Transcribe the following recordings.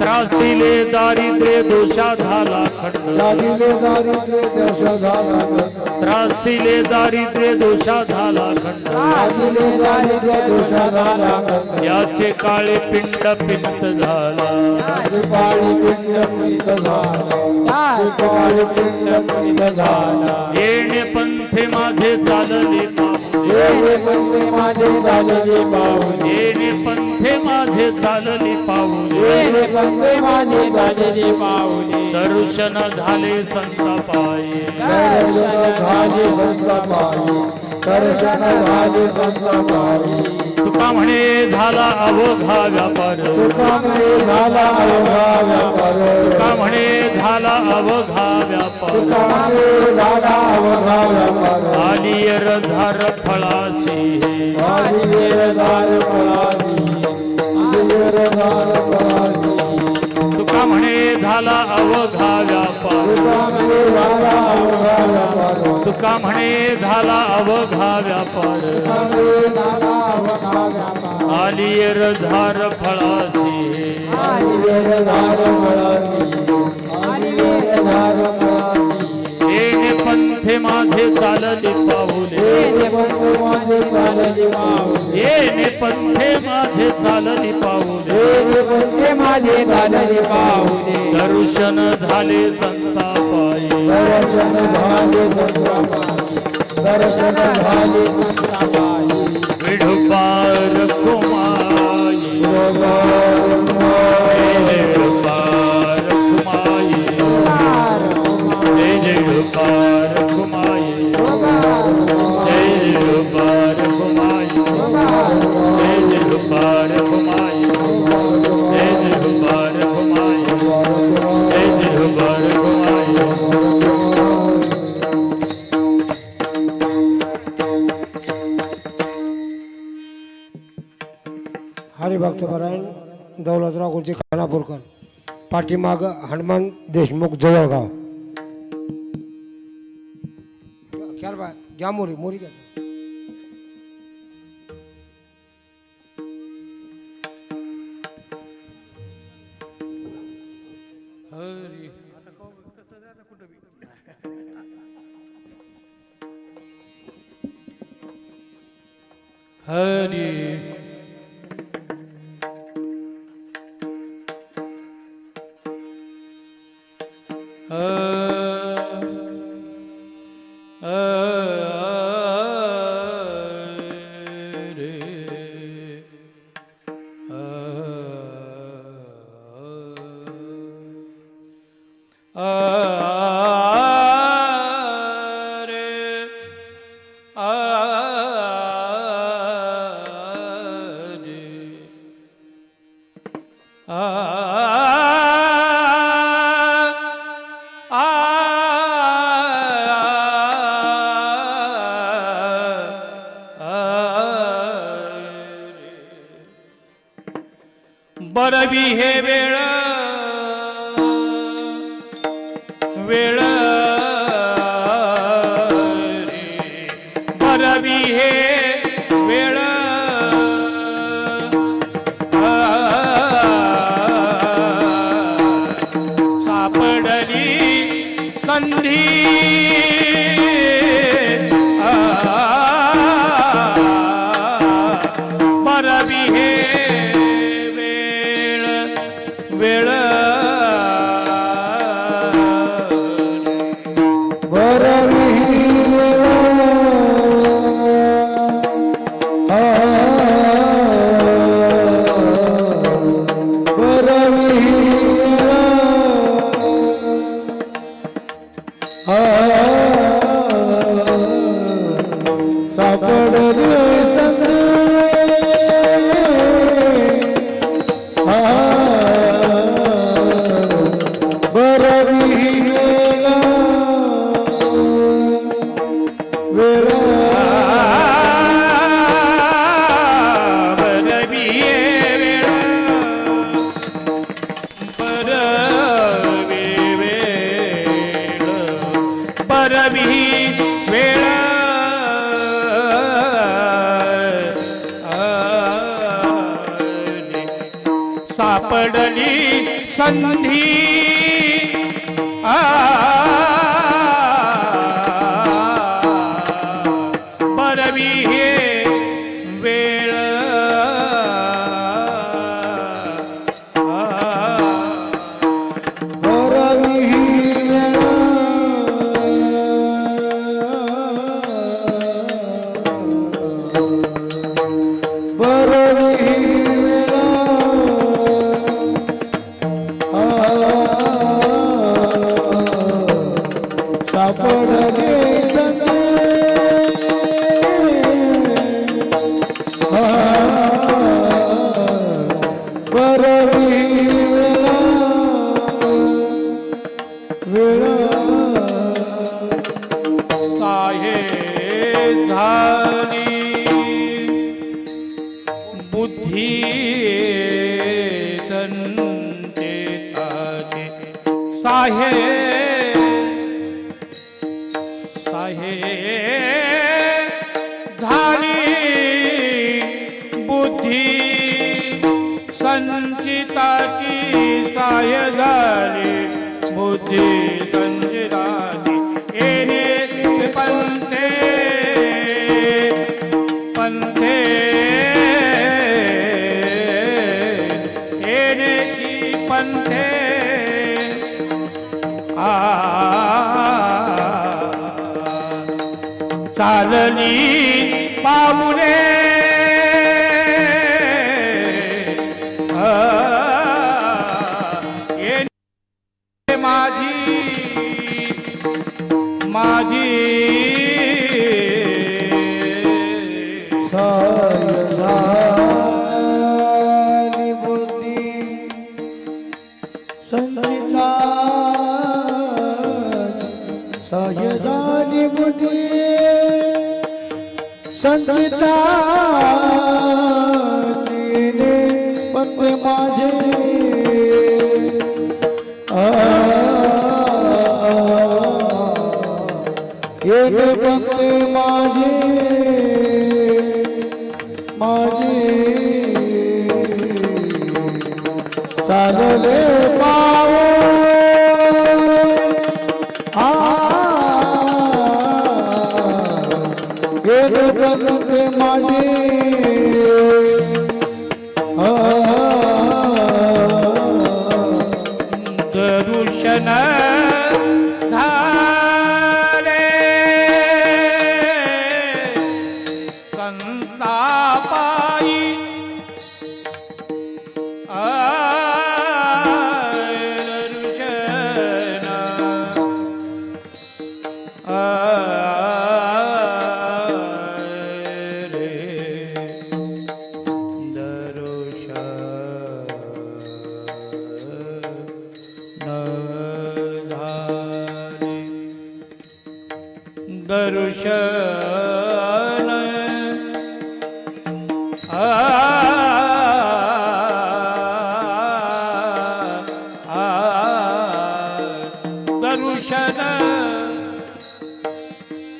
त्रासिले दारिद्र्य दोषा झाला खंड दारिद्र्य देश झाला त्रासिले दारिद्र्य दोषा झाला खंड. याचे काळे पिंड पिंत झाला. येणे पंथे माझे चालले येणे पंथे माझे येणे पंथे माझे चालले येणे पंथे माझे पाहुणे. दर्शन झाले संतापाये. दर्शन झाले संतापाई दर्शन झाले तुका म्हणे झाला अवघा व्यापार. तुकामुळे झाला अवघा व्यापार. तुका म्हणे झाला अवघा व्यापार. झाला अवघा व्यापार. आलियर धार फळाशी. हे आदिवेरदार पळाली आदिवेरदार पळाली तुका म्हणे झाला अवघा व्यापार तुकामुळे झाला अवघा व्यापार तुका म्हणे झाला अवघा व्यापार आलियर धार फळाशी पंथे माझे चालले पाऊले. माऊली येणे पंथे माझे चालली पाऊले. हे बंधे माझे चालले पाहुणे दर्शन झाले संतापाये दर्शन झाले संतापाई दर्शन झाले संतापाई विढुपार कुमाई सोलापूरकर पाठीमाग हनुमान देशमुख जवळगाव. ख्याल बा घ्या मोरी मोरी घ्या. Uh. बरबी हे वेळ. वेळ वेळ ಗೃಹೇ ವೇ பரவி बुद्धि संजरानी पंथे. पंथे. पंथे. आ. चालनी কারণে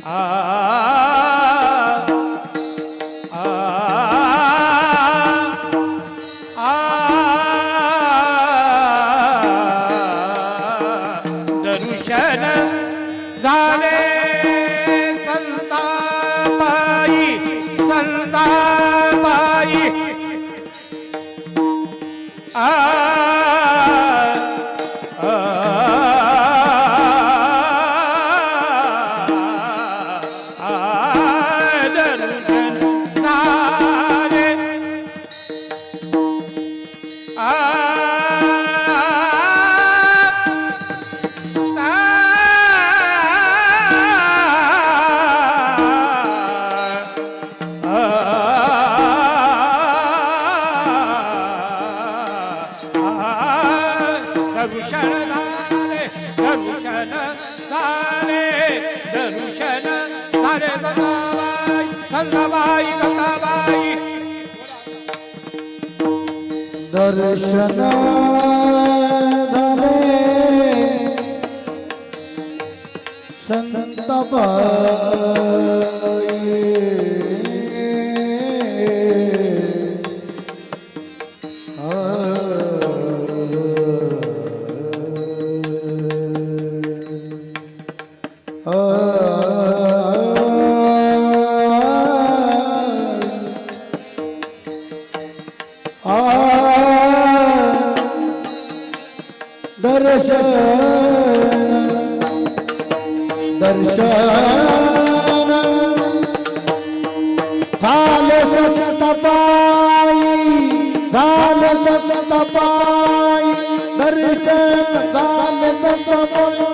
Ah. સંતપ ദർശന കാലതത്തപായി കാലതത്തപായി ദർശന കാലതത്തപായി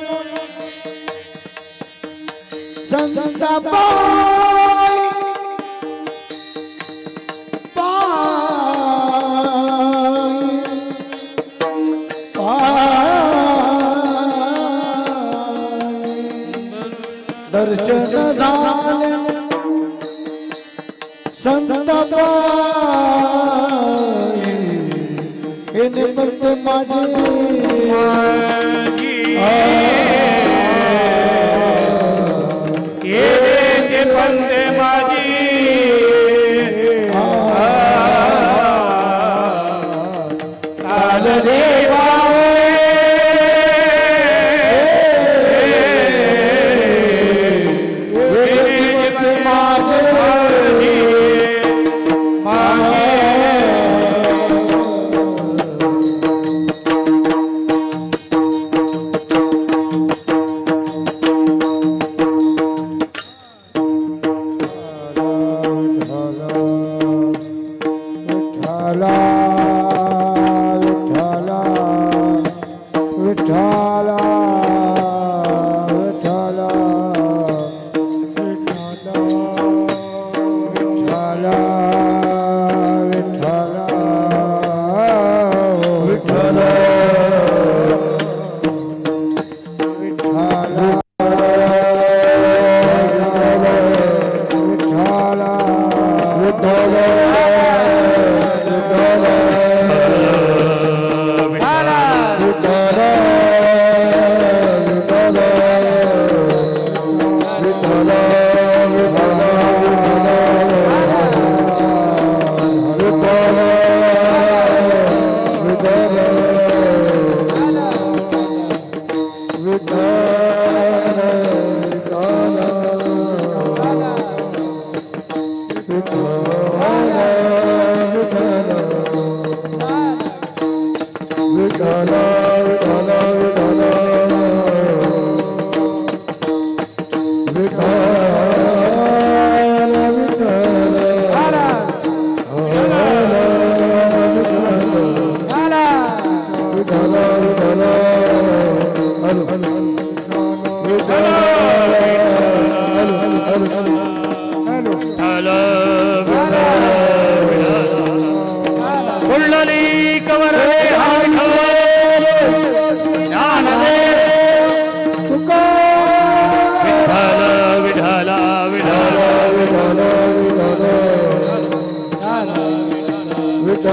സംതപായി બાબાએ એને મત માજે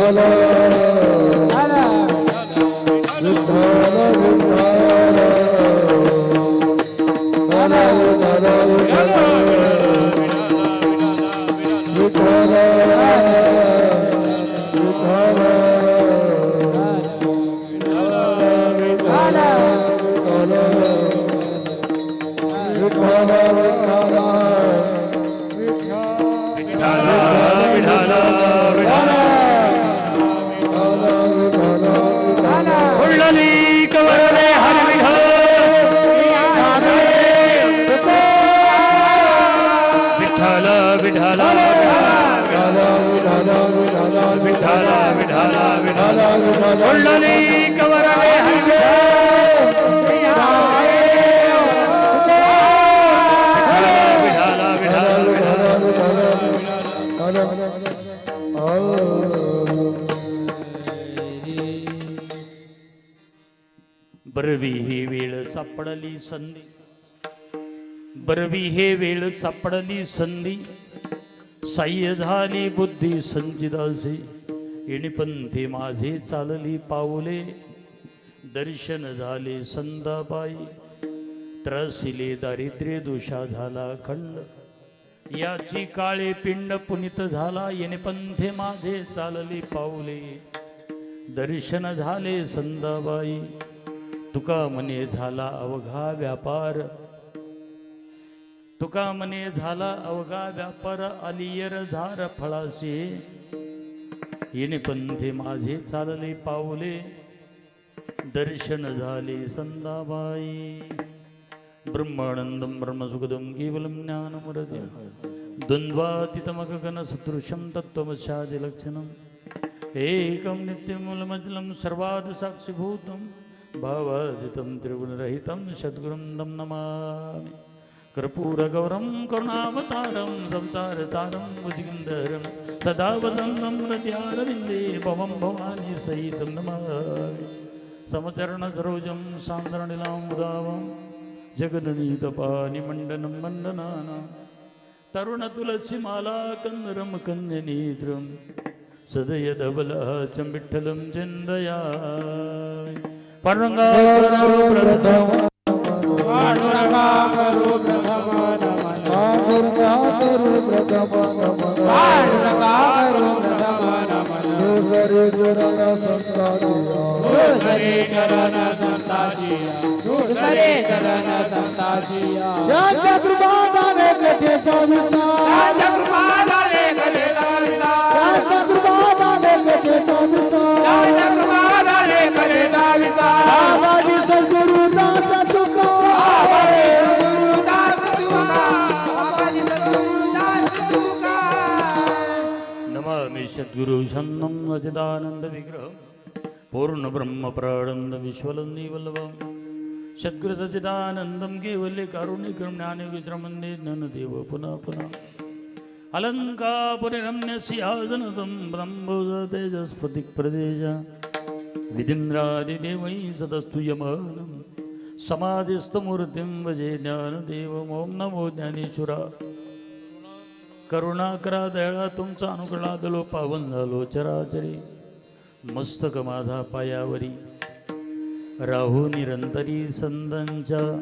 ولا कुंडली कवर बरवी ही वेळ सापडली संधी. बरवी हे वेळ सापडली संधी. साह्य झाली बुद्धी संजिदासी. इणपंथी माझे चालली पाऊले. दर्शन झाले संदाबाई. त्रसिले दारिद्र्य दोषा झाला खंड. याची काळे पिंड पुनित झाला येणेपंथे माझे चालली पाऊले. दर्शन झाले संदाबाई. तुका मने झाला अवघा व्यापार. तुका मने झाला अवघा व्यापार अलियर झार फळासी. येणे पंथे माझे चालले पावले. दर्शन झाले संदाबाई. ब्रह्मानंदं ब्रह्मसुखदं केवलं ज्ञानमुरते द्वन्द्वातीतमगगनसदृशं तत्त्वमस्यादिलक्षणम् एकं नित्यमूलमजलं सर्वादसाक्षिभूतं. भावादितं त्रिगुणरहितं सद्गुरुं दं नमामि. कर्पूरगौरं करुणावतारं संसारतारं भुजगिन्दरं सदा वसन्तं हृदयारविन्दे भवं भवानी सहितं नमामि समचरणसरोजं सान्द्रनिलां उदावं जगदनीतपानिमण्डनं मण्डनानां तरुणतुलसीमाला कन्दरं कन्यनेत्रं सदयदबलः च विठ्ठलं चिन्तयामि प्रथम नमन दुसरे चरण संतादिया या चक्रवादाने कथेचा विचार या चक्रवादाने कथेचा विचार बाबाजी सद्गुरुदाचा तुका सद्गुरु शन्नं सचिदानन्दविग्रहं पूर्णब्रह्मप्राणन्द विश्वलन्निवल्लभं सद्गुरु सचिदानन्दं केवल्य ज्ञानदेव पुनः पुनः। अलङ्कापुरिरम्यस्यासनतं ब्रह्मोदतेजस्फटिक्प्रदेश विदिन्द्रादिदेवैः सदस्तु यमानं समाधिस्थमूर्तिं भजे ज्ञानदेवं ॐ नमो ज्ञानेश्वरा करुणाकरा दयाळा तुमचा अनुकरणा दलो पावन झालो चराचरी. मस्तक माझा पायावरी. राहू निरंतरी संतांच्या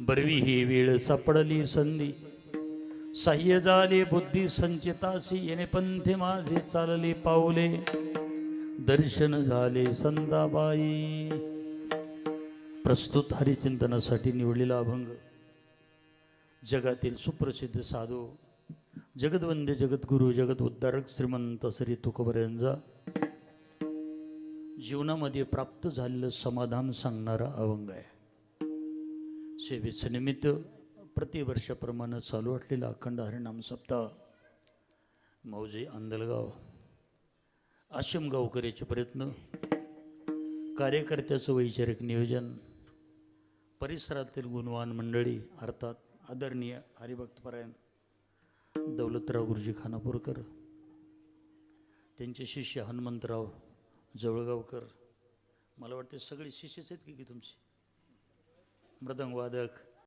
बरवी ही वेळ सापडली संधी. सह्य झाले बुद्धी संचितासी येणे पंथे माझे चालले पावले दर्शन झाले संदाबाई प्रस्तुत हरिचिंतनासाठी निवडलेला अभंग. जगातील सुप्रसिद्ध साधू जगदवंदे जगद्गुरु जगद उद्धारक श्रीमंत श्री तुकोबऱ्यांचा जीवनामध्ये प्राप्त झालेलं समाधान सांगणारा अभंग आहे. सेवेचं निमित्त प्रतिवर्षाप्रमाणे चालू असलेला अखंड हरिनाम सप्ताह मौजे आंदलगाव आश्रम गावकऱ्याचे प्रयत्न कार्यकर्त्याचं वैचारिक नियोजन परिसरातील गुणवान मंडळी अर्थात आदरणीय हरिभक्तपरायण दौलतराव गुरुजी खानापूरकर त्यांचे शिष्य हनुमंतराव जवळगावकर मला वाटते सगळे शिष्यच आहेत की की तुमचे? मृदंग वादक